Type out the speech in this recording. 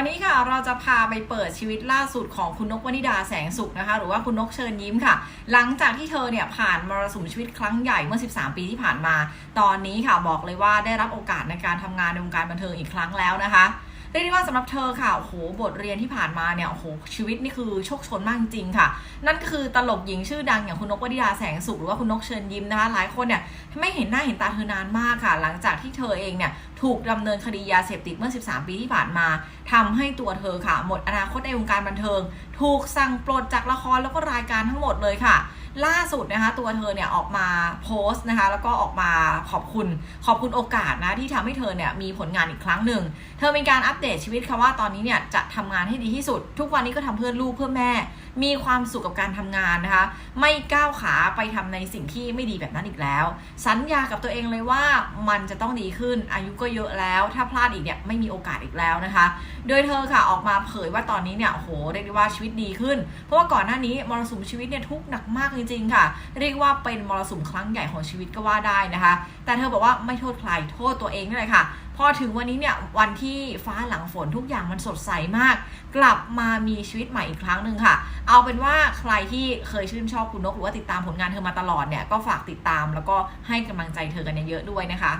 วันนี้ค่ะเราจะพาไปเปิดชีวิตล่าสุดของคุณนกวนิดาแสงสุขนะคะ หรือว่าคุณนกเชิญยิ้มค่ะ หลังจากที่เธอเนี่ยผ่านมรสุมชีวิตครั้งใหญ่เมื่อ 13 ปีที่ผ่านมา ตอนนี้ค่ะบอกเลยว่าได้รับโอกาสในการทำงานในวงการบันเทิงอีกครั้งแล้วนะคะ เรียกได้ว่าสำหรับเธอค่ะโอ้โหบทเรียนที่ผ่านมาเนี่ยโอ้โหชีวิตนี่คือโชคชนมากจริงค่ะ นั่นก็คือตลกหญิงชื่อดังอย่างคุณนกวดิดาแสงสุขหรือว่าคุณนกเชิญยิ้มนะคะ หลายคนเนี่ยไม่เห็นหน้าเห็นตาเธอนานมากค่ะ หลังจากที่เธอเองเนี่ยถูกดำเนินคดียาเสพติดเมื่อ 13 ปีที่ผ่านมาทำให้ตัวเธอค่ะ หมดอนาคตในวงการบันเทิง ถูกสั่งปลดจากละครแล้วก็รายการทั้งหมดเลยค่ะ ล่าสุดนะคะตัวเธอเนี่ยออกมาโพสต์นะคะ แล้วก็ออกมาขอบคุณขอบคุณโอกาสนะที่ทำให้เธอเนี่ยมีผลงานอีกครั้งหนึ่ง เธอมีการอัปเดตชีวิตค่ะว่าตอนนี้เนี่ยจะทำงานให้ดีที่สุด ทุกวันนี้ก็ทำเพื่อลูกเพื่อแม่มีความสุขกับการทำงานนะคะ ไม่ก้าวขาไปทำในสิ่งที่ไม่ดีแบบนั้นอีกแล้ว สัญญากับตัวเองเลยว่ามันจะต้องดีขึ้น อายุก็เยอะแล้ว ถ้าพลาดอีกเนี่ยไม่มีโอกาสอีกแล้วนะคะ โดยเธอค่ะออกมาเผยว่าตอนนี้เนี่ยโหเรียกได้ว่าชีวิตดีขึ้น เพราะว่าก่อนหน้านี้มรสุมชีวิตเนี่ยทุกหนักมากจริงๆค่ะ เรียกว่าเป็นมรสุมครั้งใหญ่ของชีวิตก็ว่าได้นะคะ แต่เธอบอกว่าไม่โทษใครโทษตัวเองนี่แหละค่ะ พอถึงวันนี้เนี่ยวันที่ฟ้าหลังฝนทุกอย่างมันสดใสมาก กลับมามีชีวิตใหม่อีกครั้งหนึ่งค่ะ เอาเป็นว่าใครที่เคยชื่นชอบคุณนกหรือว่าติดตามผลงานเธอมาตลอดเนี่ยก็ฝากติดตามแล้วก็ให้กำลังใจเธอกันเยอะๆด้วยนะคะ